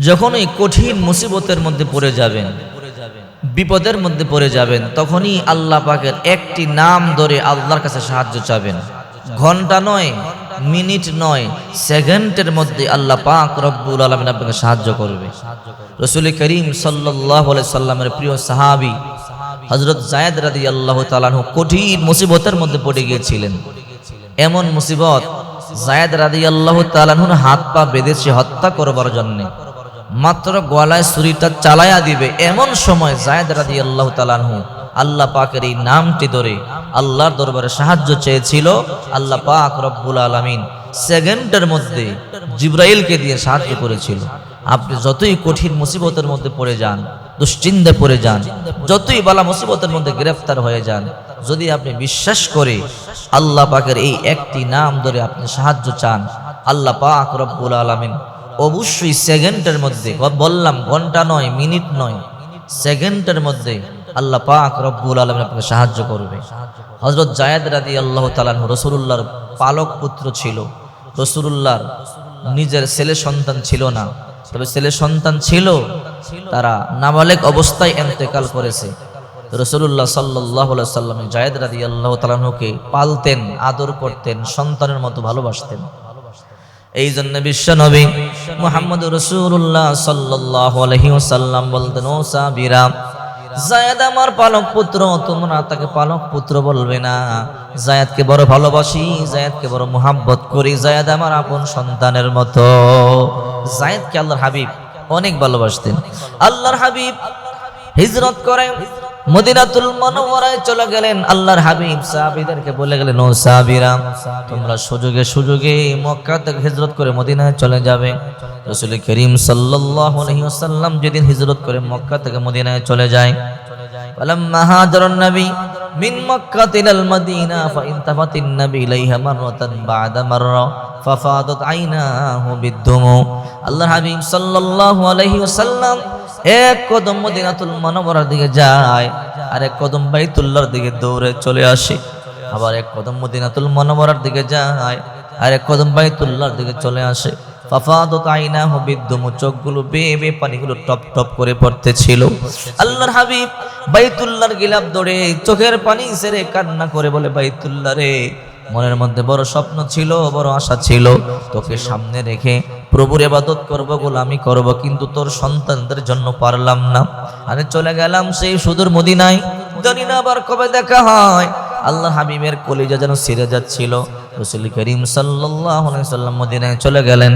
যখনই কঠিন মুসিবতের মধ্যে পড়ে যাবেন, বিপদের মধ্যে পড়ে যাবেন, তখনই আল্লাহ পাকের একটি নাম ধরে আল্লাহর কাছে সাহায্য চাবেন। ঘণ্টা নয়, মিনিট নয়, সেকেন্ডের মধ্যে আল্লাহ পাক রব্বুল আলমিন আপনাকে সাহায্য করবে। রসুল করিম সাল্লাহ সাল্লামের প্রিয় সাহাবি হজরত জায়দ রাদি আল্লাহ তালাহু কঠিন মুসিবতের মধ্যে পড়ে গিয়েছিলেন। এমন মুসিবত জায়দ রাদি আল্লাহ তালাহুর হাত পা বেঁধেছে হত্যা করবার জন্যে। মাত্র গলায় ছুরিটা চালায়া দিবে। এমন সময় জায়দ রাদি আল্লাহ তালাহু আল্লাহ পাকের এই নামটি ধরে আল্লাহর দরবারে সাহায্য চেয়েছিল, আল্লাহ পাক রব্বুল আলমিন সেকেন্ডের মধ্যে জিব্রাইলকে দিয়ে সাহায্য করেছিল। আপনি যতই কঠিন মুসিবতের মধ্যে পড়ে যান, দুশ্চিন্তে পড়ে যান, যতই বালা মুসিবতের মধ্যে গ্রেফতার হয়ে যান, যদি আপনি বিশ্বাস করে আল্লাহ পাকের এই একটি নাম ধরে আপনি সাহায্য চান, আল্লাহ পাক রব্বুল আলমিন অবশ্যই সেকেন্ডের মধ্যে বললাম ঘণ্টা নয়, মিনিট নয়, সেকেন্ডের মধ্যে আল্লাহ পাক রব্বুল আলমিন আপনাকে সাহায্য করবে। হজরত জায়দ রাদি আল্লাহ তালান রসুল্লাহর পালক পুত্র ছিল। রসুল্লাহর নিজের ছেলে সন্তান ছিল না। তবে ছেলে সন্তান ছিল, তারা নাবালেক অবস্থায় এন্তেকাল করেছে। রসুল্লাহ সাল্লাহ সাল্লাম জায়দ রাদি আল্লাহ তালানুকে পালতেন, আদর করতেন, সন্তানের মতো ভালোবাসতেন। এই জন্য বিশ্ব নবী মোহাম্মদ রসুল্লাহ সাল্লাহ আলহিউসাল্লাম বলতেন, ও সাবিরা জায়দ আমার পালক পুত্র তোমরা তাকে পালক পুত্র বলবে না। জায়দকে বড় ভালোবাসি জায়দকে বড় মোহাব্বত করি। জায়দ আমার আপন সন্তানের মতো। জায়দকে আল্লাহর হাবিব অনেক ভালোবাসতেন। আল্লাহর হাবিব হিজরত করেন। মদিনাতুল মনোমরায় চলে গেলেন আল্লাহর হাবিব সাহাবীদেরকে বলে গেলেন ও সাহাবীরা তোমরা সুযোগে সুযোগে মক্কা থেকে হিজরত করে মদিনায় চলে যাবে রাসূল করিম সাল্লাল্লাহু আলাইহি ওয়াসাল্লাম যেদিন হিজরত করে মক্কা থেকে মদিনায় চলে যায় فلما هاجر النبي من مكة إلى المدينة فانتفت النبي إليها مرة بعد مرة ففاضت عيناه بالدموع আল্লাহ হাবিব সাল্লাল্লাহু আলাইহি ওয়াসাল্লাম এক কদম মদিনাতুল মনোবরার দিকে যায়, আর এক কদম বাইতুল্লাহর দিকে দৌড়ে চলে আসে। আবার এক কদম মদিনাতুল মনোবরার দিকে যায়, আর এক কদম বাইতুল্লাহর দিকে চলে আসে। চোখগুলো বেয়ে বেয়ে পানিগুলো টপ টপ করে আল্লাহর হাবিব দৌড়ে চোখের পানি কান্না করে বলে মনের মধ্যে বড় স্বপ্ন ছিল, বড় আশা ছিল। তোকে সামনে রেখে প্রভুর এবাদত করব, গোলামি করব, কিন্তু তোর সন্তানদের জন্য পারলাম না। আমি চলে গেলাম সেই সুদূর মদিনায়। জানি না আবার কবে দেখা হয়। আল্লাহ হাবিবের কলিজা যেন সিরে যাচ্ছিল। রসুল করিম সাল্লাম মদিনায় চলে গেলেন।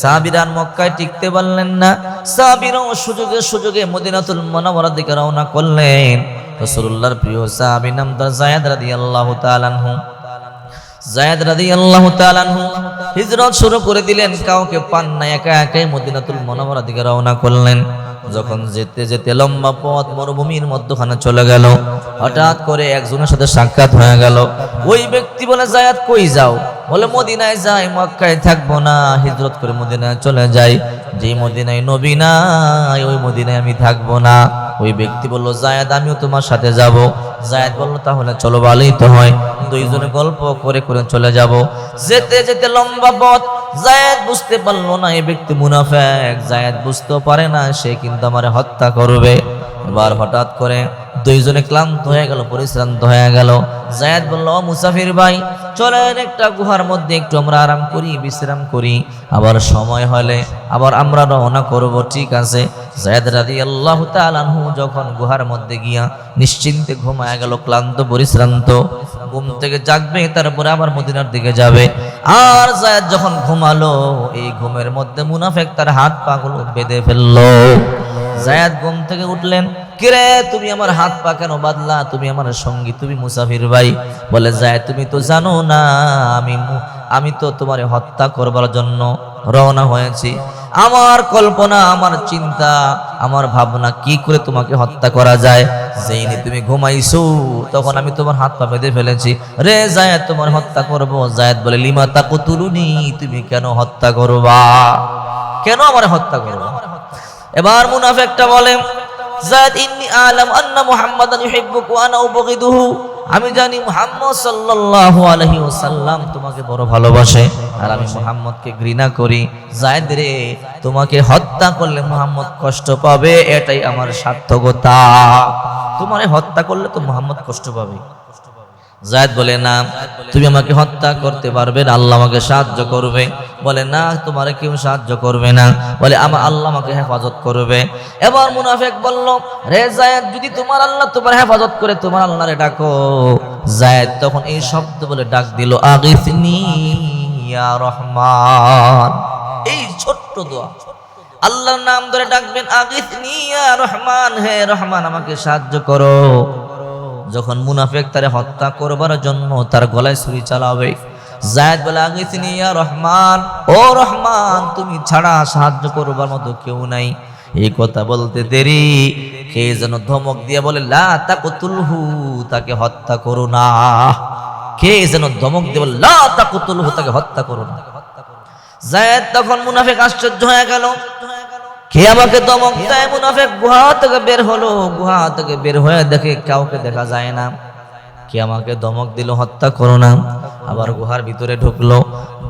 সাহাবিরান মক্কায় টিকতে পারলেন না। সাহাবিরাও সুযোগে সুযোগে মদিনাতুল মনোমরার দিকে রওনা করলেন। রসুল্লাহর প্রিয় সাহাবি নাম তার জায়দ রাদি আল্লাহ তালানহু জায়দ রাদি আল্লাহ তালানহু হিজরত শুরু করে দিলেন, কাউকে পান না, একা একাই মদিনাতুল মনোমরা দিকে রওনা করলেন। যখন যেতে যেতে লম্বা পথ, মরুভূমির মধ্যখানে চলে গেল। হঠাৎ করে একজনের সাথে সাক্ষাৎ হয়ে গেল। ওই ব্যক্তি বলে জায়াত কই যাও? বলে, মদিনায় যাই, মক্কায় থাকব না, হিজরত করে মদিনায় চলে যাই। যে মদিনায় নবী নাই, ওই মদিনায় আমি থাকব না। ওই ব্যক্তি বলল, জায়াদ, আমিও তোমার সাথে যাব। জায়াদ বলল, তাহলে চলো ভালোই তো হয়। দুইজনে গল্প করে করে চলে যাব। যেতে যেতে লম্বা পথ, জায়দ বুঝতে পারল না এই ব্যক্তি মুনাফেক। জায়দ বুঝতেও পারে না, সে কিন্তু আমার হত্যা করবে। এবার হঠাৎ করে দুইজনে ক্লান্ত হয়ে গেল, পরিশ্রান্ত হয়ে গেল। জায়দ বলল, "ও মুসাফির ভাই, চলেন একটা গুহার মধ্যে একটু আমরা আরাম করি, বিশ্রাম করি। আবার সময় হলে আবার আমরা রওনা করব, ঠিক আছে? জায়দ রাজি আল্লাহ তালানহু যখন গুহার মধ্যে গিয়া নিশ্চিন্তে ঘুমায় গেল, ক্লান্ত, পরিশ্রান্ত। ঘুম থেকে জাগবে, তারপরে আবার মদিনার দিকে যাবে। আর জায়েদ যখন ঘুমালো, এই ঘুমের মধ্যে মুনাফেক তার হাত পাগুলো বেঁধে ফেলল। জায়াদ ঘুম থেকে উঠলেন, কিরে, তুমি আমার হাত পা কেন বাদলা তুমি আমার সঙ্গী, তুমি মুসাফির ভাই। বলে, জায়াদ, তুমি তো জানো না, আমি আমি তো তোমার হত্যা করবার জন্য রওনা হয়েছি। আমার কল্পনা, আমার চিন্তা আমার ভাবনা কি করে তোমাকে হত্যা করা যায়? যেই তুমি ঘুমাইছো, তখন আমি তোমার হাত পা বেঁধে ফেলেছি। রে জায়দ, তোমার হত্যা করব। জায়দ বলে, লিমা তাকু তুলুনি তুমি কেন হত্যা করবা? কেন আমার হত্যা করবা? এবার মুনাফেকটা বলে জাদ ইন্নি আলাম আন্না মুহাম্মাদান ইউহিব্বুক আনা উবগিদুহু। আমি জানি মুহাম্মদ সাল্লাল্লাহু আলাইহি ওয়াসাল্লাম তোমাকে বড় ভালোবাসে, আর আমি মুহাম্মদকে ঘৃণা করি। জায়দ রে, তোমাকে হত্যা করলে মুহাম্মদ কষ্ট পাবে, এটাই আমার সার্থকতা। তোমারে হত্যা করলে তো মুহাম্মদ কষ্ট পাবে। জায়দ বলে, না, তুমি আমাকে হত্যা করতে পারবে না, আল্লাহ আমাকে সাহায্য করবে। বলে, না, তোমার কেউ সাহায্য করবে না। বলে আমার আল্লাহ আমাকে হেফাজত করবে। এবার মুনাফেক বলল, রে জায়দ, যদি তোমার আল্লাহ তোমার হেফাজত করে, তোমার আল্লাহরে ডাকো। জায়দ তখন এই শব্দ বলে ডাক দিল, আগিসনি ইয়া রহমান। এই ছোট্ট দোয়া। আল্লাহর নাম ধরে ডাকবেন, আগিসনি ইয়া রহমান। হে রহমান, আমাকে সাহায্য করো। যখন মুনাফেক তারে হত্যা করবার জন্য তার গলায় ছুরি চালাবে, জায়দ বলে, আগে তিনি, ইয়া রহমান, ও রহমান, তুমি ছাড়া সাহায্য করবার মতো কেউ নাই। এই কথা বলতে দেরি, কে যেন ধমক দিয়ে বলে, লা তাকতুলহু, তাকে হত্যা করো না। কে যেন ধমক দিয়ে বলে, লা তাকতুলহু, তাকে হত্যা করো না। জায়দ তখন মুনাফেক আশ্চর্য হয়ে গেল। কে আমাকে দমক দেয় মুনাফেক? গুহা থেকে বের হলো। গুহা থেকে বের হয়ে দেখে কাউকে দেখা যায় না। কে আমাকে দমক দিল, হত্যা করো না। আবার গুহার ভিতরে ঢুকলো।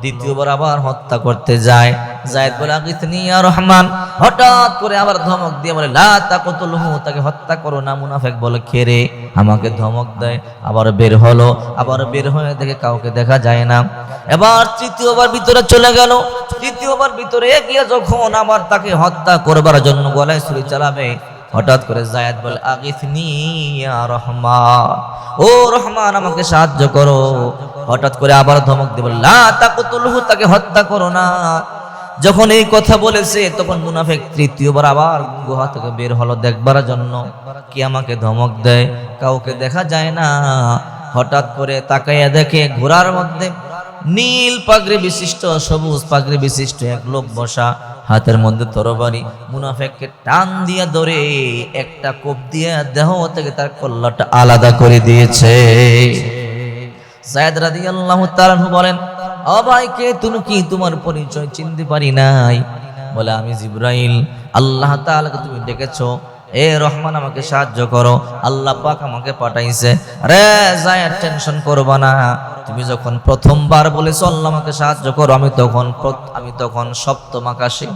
দ্বিতীয়বার আবার হত্যা করতে যায়। জায়দ বলে আগিতনি ইয়া রহমান। হঠাৎ করে আবার ধমক দিয়ে বলে, লা তাকতুলহু, তাকে হত্যা করো না, মুনাফেক বলে, কে রে? আমাকে ধমক দেয়, আবার বের হলো, আবার বের হয়ে দেখে কাউকে দেখা যায় না। এবার তৃতীয়বার ভিতরে চলে গেল। তৃতীয়বার ভিতরে গিয়ে যখন আবার তাকে হত্যা করবার জন্য গলায় ছুরি চালাবে হঠাৎ করে জায়েদ বলে আগিথনি ইয়া রহমান। ও রহমান, আমাকে সাহায্য করো। হঠাৎ করে আবার ধমক দিয়ে বলে, লা তাকতুলহু, তাকে হত্যা করো না। যখন এই কথা বলেছে, তখন মুনাফেক তৃতীয়বার আবার গুহা থেকে বের হলো দেখবার জন্য। কি আমাকে ধমক দেয়? কাউকে দেখা যায় না। হঠাৎ করে তাকাইয়া দেখে ঘোড়ার মধ্যে নীল পাগড়ি বিশিষ্ট, সবুজ পাগড়ি বিশিষ্ট এক লোক বসা। হাতের মধ্যে তরবারি মুনাফেককে টান দিয়া ধরে একটা কোপ দিয়ে দেহ থেকে তার কল্লাটা আলাদা করে দিয়েছে। জায়দ রাদিয়াল্লাহু তাআলা বলেন ভাই তুমি কি? তোমার পরিচয় চিনতে পারি নাই? বলে, আমি জিব্রাইল। আল্লাহ তাআলাকে তুমি ডেকেছো। এ রহমান, আমাকে সাহায্য করো। আল্লাহ পাক আমাকে পাঠাইছে। রে জায়ার টেনশন করবা না। তুমি যখন প্রথমবার বলেছ, আল্লাহ আমাকে সাহায্য করো, আমি তখন আমি তখন সপ্তম আকাশে।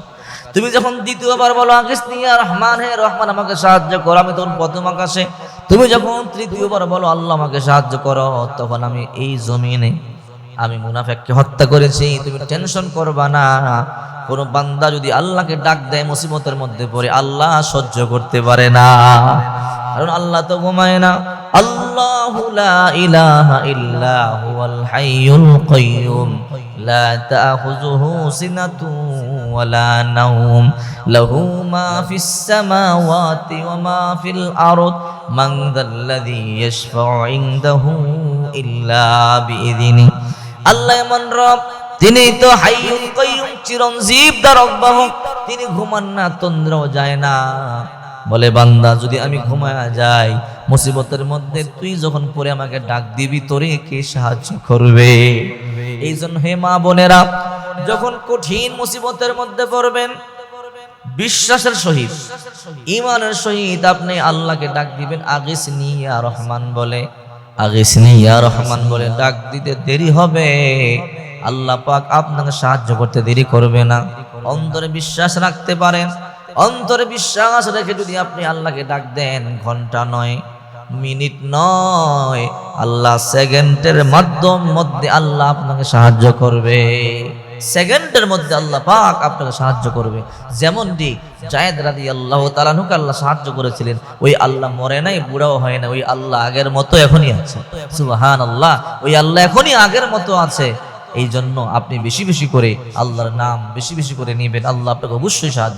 তুমি যখন দ্বিতীয়বার বলো আগিসনিয়া রহমান, হে রহমান, আমাকে সাহায্য করো, আমি তখন প্রথম আকাশে। তুমি যখন তৃতীয়বার বলো, আল্লাহ আমাকে সাহায্য করো, তখন আমি এই জমিনে আমি মুনাফেককে হত্যা করেছি। তুমি টেনশন করবা না। কোন বান্দা যদি আল্লাহকে ডাক দেয়, মুসিবতের মধ্যে পড়ে, আল্লাহ সহ্য করতে পারে না। আল্লাহ তো ঘুমায় না। আল্লাহু লা ইলাহা ইল্লা হুয়াল হাইয়ুল কাইয়ুম। লা তাখুযুহু সিনাতুন ওয়ালা নাওম। লাহু মা ফিস সামাওয়াতি ওয়া মা ফিল আরদ। মান যাল্লাযী ইয়াশফাউ ইনদাহু ইল্লা বিইذনি আল্লাহ এমন রব, তিনি তো হাইয়ুল কাইয়ুম, চিরঞ্জীব দ্বারক বাহক। তিনি ঘুমান না, তন্দ্রাও যায় না। বলে, বান্দা, যদি আমি ঘুমায়া যাই, মুসিবতের মধ্যে তুই যখন পরে আমাকে ডাক দিবি, তোরে কে সাহায্য করবে? এই জন্য হে মা বোনেরা, যখন কঠিন মুসিবতের মধ্যে পড়বেন, বিশ্বাসের সহিত ইমানের সহিত আপনি আল্লাহকে ডাক দিবেন আগিস নিয়া রহমান বলে। আগিস নিয়া রহমান বলে ডাক দিতে দেরি হবে। আল্লাহ পাক আপনাকে সাহায্য করতে দেরি করবে না। অন্তরে বিশ্বাস রাখতে পারেন। অন্তরে বিশ্বাস রেখে যদি আপনি আল্লাহকে ডাক দেন, ঘণ্টা নয়, মিনিট নয়, আল্লাহ সেকেন্ডের মাধ্যম মধ্যে আল্লাহ আপনাকে সাহায্য করবে। সেকেন্ডের মধ্যে আল্লাহ পাক আপনাকে সাহায্য করবে। যেমনটি জায়েদ রাদি আল্লাহ তালানুকে আল্লাহ সাহায্য করেছিলেন, ওই আল্লাহ মরে নাই, বুড়াও হয় না ওই আল্লাহ আগের মতো এখনই আছে। সুবাহান আল্লাহ ওই আল্লাহ এখনই আগের মতো আছে। এই জন্য আপনি বেশি বেশি করে আল্লাহর নাম বেশি বেশি করে নিবেন, আল্লাহ আপনাকে অবশ্যই সাহায্য